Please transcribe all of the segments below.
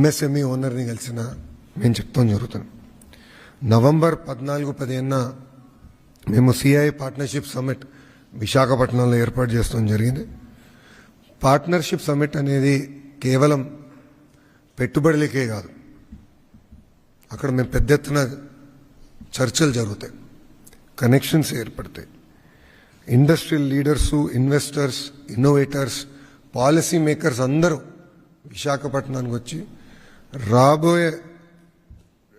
MSME ఓనర్ని కలిసిన మేము చెప్తాం జరుగుతుంది నవంబర్ పద్నాలుగు పదిహేన మేము సిఐ పార్ట్నర్షిప్ సమ్మిట్ విశాఖపట్నంలో ఏర్పాటు చేస్తాం జరిగింది. పార్ట్నర్షిప్ సమ్మిట్ అనేది కేవలం పెట్టుబడులకే కాదు. అక్కడ మేము పెద్ద ఎత్తున చర్చలు జరుగుతాయి. కనెక్షన్స్ ఏర్పడతాయి. Industrial leaders investors innovators policy makers అందరూ విశాఖపట్నానికి వచ్చి రాబోయే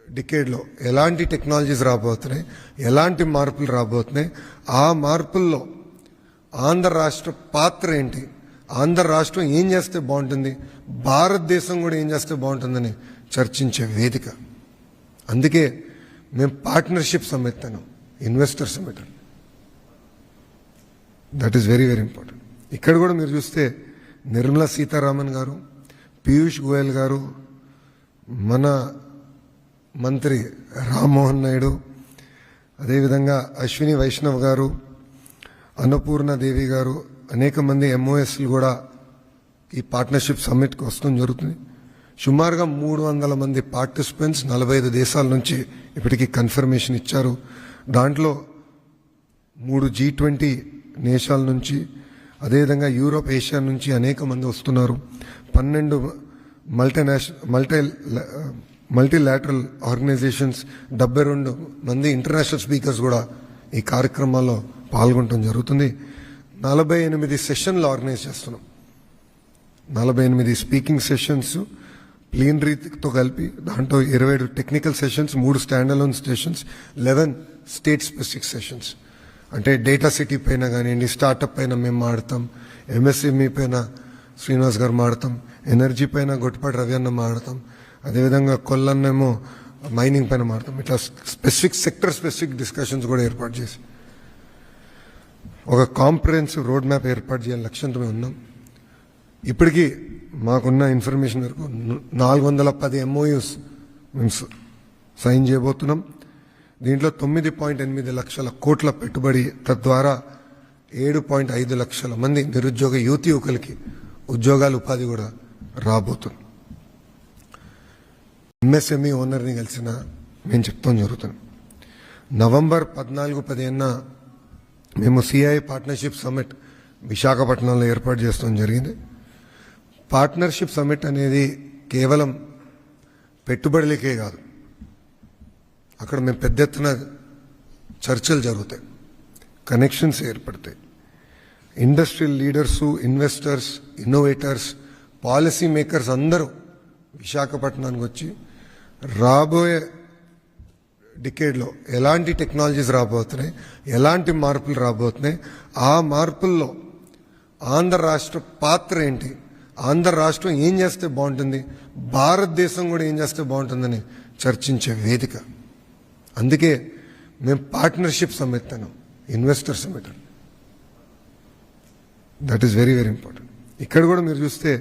డికేడ్లో ఎలాంటి టెక్నాలజీస్ రాబోతున్నాయి ఎలాంటి మార్పులు రాబోతున్నాయి ఆ మార్పుల్లో ఆంధ్ర రాష్ట్ర పాత్ర ఏంటి ఆంధ్ర రాష్ట్రం ఏం చేస్తే బాగుంటుంది భారతదేశం కూడా ఏం చేస్తే బాగుంటుందని చర్చించే వేదిక. అందుకే మేము పార్ట్నర్షిప్ సమ్మిట్ అన్నాం investor summit that is very very important ఇక్కడ కూడా మీరు చూస్తే నిర్మలా సీతారామన్ గారు పీయూష్ గోయల్ గారు మన మంత్రి రామ్మోహన్ నాయుడు అదేవిధంగా అశ్విని వైష్ణవ్ గారు అన్నపూర్ణ దేవి గారు అనేక మంది ఎంఓఎస్లు కూడా ఈ పార్ట్నర్షిప్ సమ్మిట్కి వస్తడం జరుగుతుంది. సుమారుగా మూడు వందల మంది పార్టిసిపెంట్స్ నలభై ఐదు దేశాల నుంచి ఇప్పటికీ కన్ఫర్మేషన్ ఇచ్చారు. దాంట్లో మూడు జీ ట్వంటీ దేశాల నుంచి అదేవిధంగా యూరోప్ ఏషియా నుంచి అనేక మంది వస్తున్నారు. పన్నెండు మల్టీనేషనల్ మల్టీ మల్టీలాటరల్ ఆర్గనైజేషన్స్ డెబ్బై రెండు మంది ఇంటర్నేషనల్ స్పీకర్స్ కూడా ఈ కార్యక్రమాల్లో పాల్గొనడం జరుగుతుంది. నలభై ఎనిమిది సెషన్లు ఆర్గనైజ్ చేస్తున్నాం. నలభై ఎనిమిది స్పీకింగ్ సెషన్స్ ప్లీనరీతో కలిపి దాంట్లో ఇరవై ఏడు టెక్నికల్ సెషన్స్ మూడు standalone sessions eleven state specific sessions అంటే డేటా సిటీ పైన కానివ్వండి స్టార్టప్ పైన మేము మాడతాం ఎంఎస్ఎంఈ పైన శ్రీనివాస్ గారు మాడతాం ఎనర్జీ పైన గొట్టుపాటి రవి అన్న మాడతాం అదేవిధంగా కొల్లన్నేమో మైనింగ్ పైన మాడతాం ఇట్లా స్పెసిఫిక్ సెక్టర్ స్పెసిఫిక్ డిస్కషన్స్ కూడా ఏర్పాటు చేసి. ఒక కాంప్రహెన్సివ్ రోడ్ మ్యాప్ ఏర్పాటు చేయాలని లక్ష్యంతో మేము ఉన్నాం. ఇప్పటికీ మాకున్న ఇన్ఫర్మేషన్ వరకు నాలుగు వందల పది ఎంఓయూస్ మేము సైన్ చేయబోతున్నాం. దీంట్లో తొమ్మిది పాయింట్ ఎనిమిది లక్షల కోట్ల పెట్టుబడి తద్వారా ఏడు పాయింట్ ఐదు లక్షల మంది నిరుద్యోగ యువతి యువకులకి ఉద్యోగాలు ఉపాధి కూడా రాబోతుంది. ఎంఎస్ఎంఈ ఓనర్ని కలిసిన మేము చెప్తాం జరుగుతుంది. నవంబర్ పద్నాలుగు పదిహేన మేము సిఐ పార్ట్నర్షిప్ సమ్మిట్ విశాఖపట్నంలో ఏర్పాటు చేస్తాం జరిగింది. పార్ట్నర్షిప్ సమ్మిట్ అనేది కేవలం పెట్టుబడులకే కాదు. అక్కడ మేము పెద్ద ఎత్తున చర్చలు జరుగుతాయి. కనెక్షన్స్ ఏర్పడతాయి. Industrial leaders investors innovators policy makers అందరూ విశాఖపట్నానికి వచ్చి రాబోయే డికేడ్లో ఎలాంటి టెక్నాలజీస్ రాబోతున్నాయి ఎలాంటి మార్పులు రాబోతున్నాయి ఆ మార్పుల్లో ఆంధ్ర రాష్ట్ర పాత్ర ఏంటి ఆంధ్ర రాష్ట్రం ఏం చేస్తే బాగుంటుంది భారతదేశం కూడా ఏం చేస్తే బాగుంటుందని చర్చించే వేదిక. అందుకే మేము partnership సమ్మెత్తాను investor summit that is very very important ఇక్కడ కూడా మీరు చూస్తే